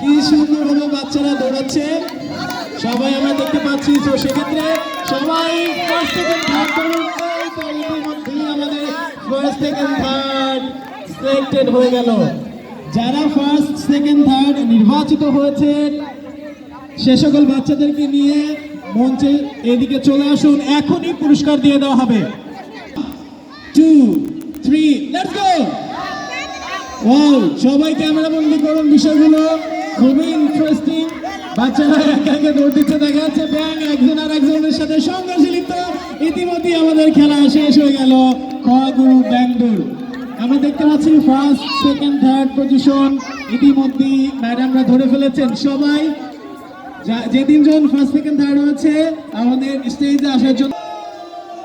কি সুন্দরভাবে বাচ্চারা দৌড়াচ্ছে। সবাই আমরা দেখতে পাচ্ছি, তো সেক্ষেত্রে সবাই যারা ফার্স্ট সেকেন্ড থার্ড নির্বাচিত হয়েছে সে সকল বাচ্চাদেরকে নিয়ে মঞ্চে এদিকে চলে আসুন। এখনই পুরস্কার দিয়ে দেওয়া হবে। টু থ্রি লেটস গো সবাই ক্যামেরা বন্দি করুন বিষয়গুলো। খুবই ইন্টারেস্টিং বাচ্চারা একে একে দৌড় দিচ্ছে, দেখা যাচ্ছে ব্যাং একজন আর একজনের সাথে সংঘর্ষে লিপ্ত। ইতিমধ্যে আমাদের খেলা শেষ হয়ে গেল। খগুরু ব্যাংডুর আমরা দেখতে পাচ্ছি ফার্স্ট সেকেন্ড থার্ড পজিশন ইতিমধ্যেই ম্যাডামরা ধরে ফেলেছেন। সবাই যে তিনজন ফার্স্ট সেকেন্ড থার্ড হয়েছে আমাদের স্টেজে আসার জন্য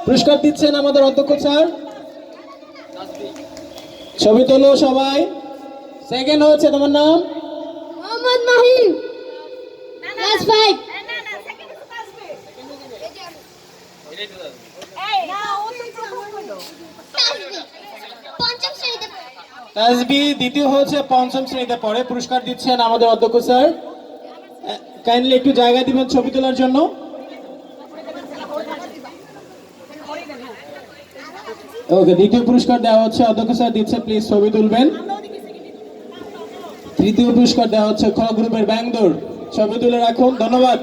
পুরস্কার দিচ্ছেন আমাদের অধ্যক্ষ স্যার। ছবি তোলো সবাই। সেকেন্ড হচ্ছে তোমার নাম? মোহাম্মদ মাহিম। ক্লাস ফাইভ পঞ্চম শ্রেণীতে তাসবি দ্বিতীয় হচ্ছে পঞ্চম শ্রেণীতে পড়ে। পুরস্কার দিচ্ছেন আমাদের অধ্যক্ষ স্যার। কাইন্ডলি একটু জায়গা দিবেন ছবি তোলার জন্য। ওকে, দ্বিতীয় পুরস্কার দেওয়া হচ্ছে, অধ্যক্ষ স্যার দিচ্ছে প্লিজ ছবি তুলবেন। তৃতীয় পুরস্কার দেওয়া হচ্ছে, খ গ্রুপের ব্যাংদোর ছবি তুলে রাখুন, ধন্যবাদ।